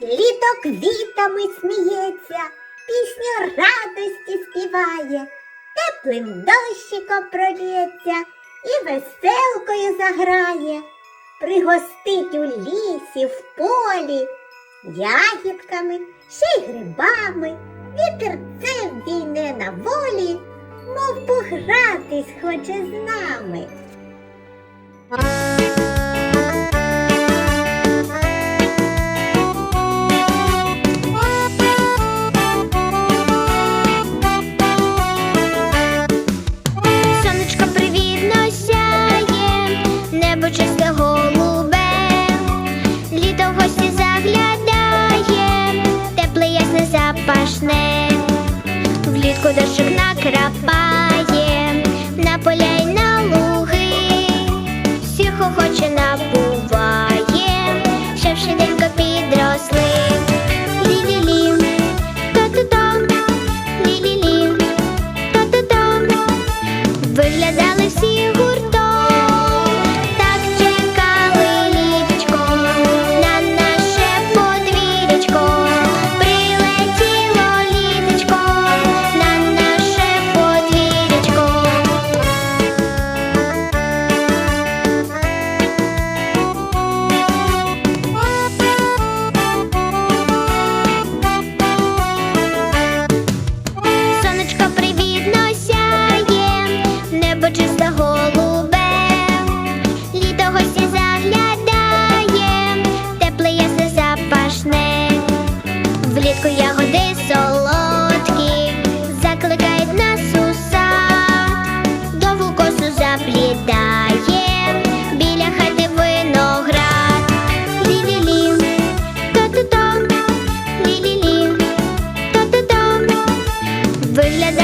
Літо квітами сміється, пісню радості співає, теплим дощиком пролється і веселкою заграє, пригостить у лісі, в полі, ягідками, ще й грибами, вітерцем війне на волі, мов погратись хоче з нами. Дощик на поля й на луги, всіх охоче набуває, ще швиденько підросли. Лі-лі-лі, то-то-то. Виглядали Виглядає